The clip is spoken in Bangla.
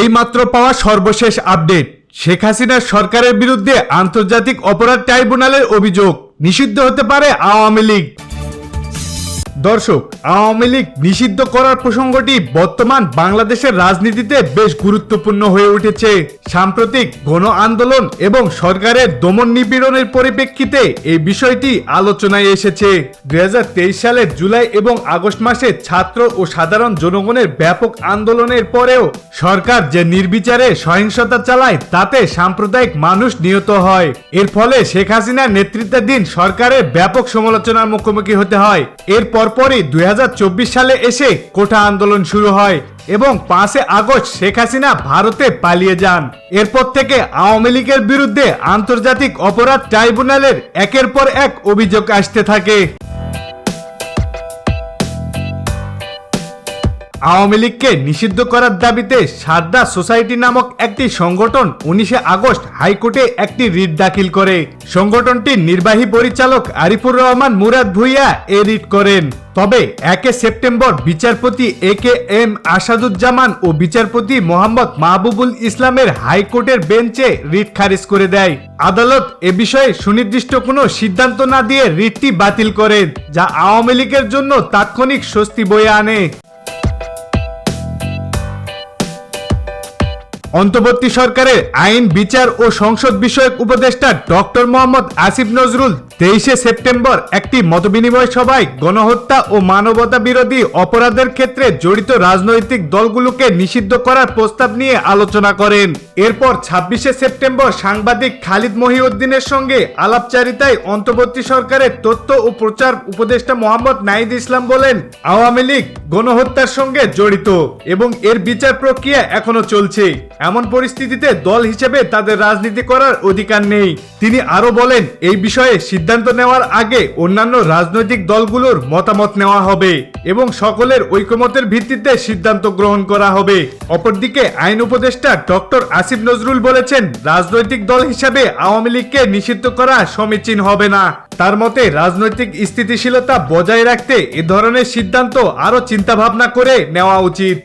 এইমাত্র পাওয়া সর্বশেষ আপডেট। শেখ হাসিনার সরকারের বিরুদ্ধে আন্তর্জাতিক অপরাধ ট্রাইব্যুনালের অভিযোগ নিষিদ্ধ হতে পারে আওয়ামী লীগ। দর্শক, আওয়ামী লীগ নিষিদ্ধ করার প্রসঙ্গটি বর্তমান বাংলাদেশের রাজনীতিতে বেশ গুরুত্বপূর্ণ হয়ে উঠেছে। সাম্প্রতিক গণ আন্দোলন এবং সরকারের দমন নিপীড়নের পরিপ্রেক্ষিতে এই বিষয়টি আলোচনায় এসেছে। দুই সালের জুলাই এবং আগস্ট মাসে ছাত্র ও সাধারণ জনগণের ব্যাপক আন্দোলনের পরেও সরকার যে নির্বিচারে সহিংসতা চালায়, তাতে সাম্প্রদায়িক মানুষ নিহত হয়। এর ফলে শেখ হাসিনার নেতৃত্বাধীন সরকারের ব্যাপক সমালোচনার মুখোমুখি হতে হয়। এর পরে দুই হাজার চব্বিশ সালে এসে কোটা আন্দোলন শুরু হয় এবং পাঁচে আগস্ট শেখ হাসিনা ভারতে পালিয়ে যান। এরপর থেকে আওয়ামী লীগের বিরুদ্ধে আন্তর্জাতিক অপরাধ ট্রাইব্যুনালের একের পর এক অভিযোগ আসতে থাকে। আওয়ামী লীগকে নিষিদ্ধ করার দাবিতে সারদা সোসাইটি নামক একটি সংগঠন উনিশে আগস্ট হাইকোর্টে একটি রিট দাখিল করে। সংগঠনটির নির্বাহী পরিচালক আরিফুর রহমান মুরাদ ভুইয়া এ রিট করেন। তবে একে সেপ্টেম্বর বিচারপতি এ কে এম আসাদুজ্জামান ও বিচারপতি মোহাম্মদ মাহবুবুল ইসলামের হাইকোর্টের বেঞ্চে রিট খারিজ করে দেয়। আদালত এ বিষয়ে সুনির্দিষ্ট কোনো সিদ্ধান্ত না দিয়ে রিটটি বাতিল করেন, যা আওয়ামী লীগের জন্য তাৎক্ষণিক স্বস্তি বয়ে আনে। অন্তর্বর্তী সরকারের আইন বিচার ও সংসদ বিষয়ক উপদেষ্টা ডক্টর মোহাম্মদ আসিফ নজরুল তেইশে সেপ্টেম্বর একটি মতবিনিময় সভায় গণহত্যা ও মানবতা বিরোধী অপরাধের ক্ষেত্রে জড়িত রাজনৈতিক দলগুলোকে নিষিদ্ধ করার প্রস্তাব নিয়ে আলোচনা করেন। এরপর ছাব্বিশে সেপ্টেম্বর সাংবাদিক খালিদ মহিউদ্দিনের সঙ্গে আলাপচারিতায় অন্তর্বর্তী সরকারের তথ্য ও প্রচার উপদেষ্টা মোহাম্মদ নাইদ ইসলাম বলেন, আওয়ামী লীগ গণহত্যার সঙ্গে জড়িত এবং এর বিচার প্রক্রিয়া এখনও চলছে। এমন পরিস্থিতিতে দল হিসেবে তাদের রাজনীতি করার অধিকার নেই। তিনি আরও বলেন, এই বিষয়ে নেওয়ার আগে অন্যান্য রাজনৈতিক দলগুলোর মতামত নেওয়া হবে এবং সকলের ঐকমতের ভিত্তিতে সিদ্ধান্ত গ্রহণ করা হবে। অপরদিকে আইন উপদেষ্টা ডক্টর আসিফ নজরুল বলেছেন, রাজনৈতিক দল হিসাবে আওয়ামী লীগকে নিষিদ্ধ করা সমীচীন হবে না। তার মতে, রাজনৈতিক স্থিতিশীলতা বজায় রাখতে এ ধরনের সিদ্ধান্ত আরও চিন্তাভাবনা করে নেওয়া উচিত।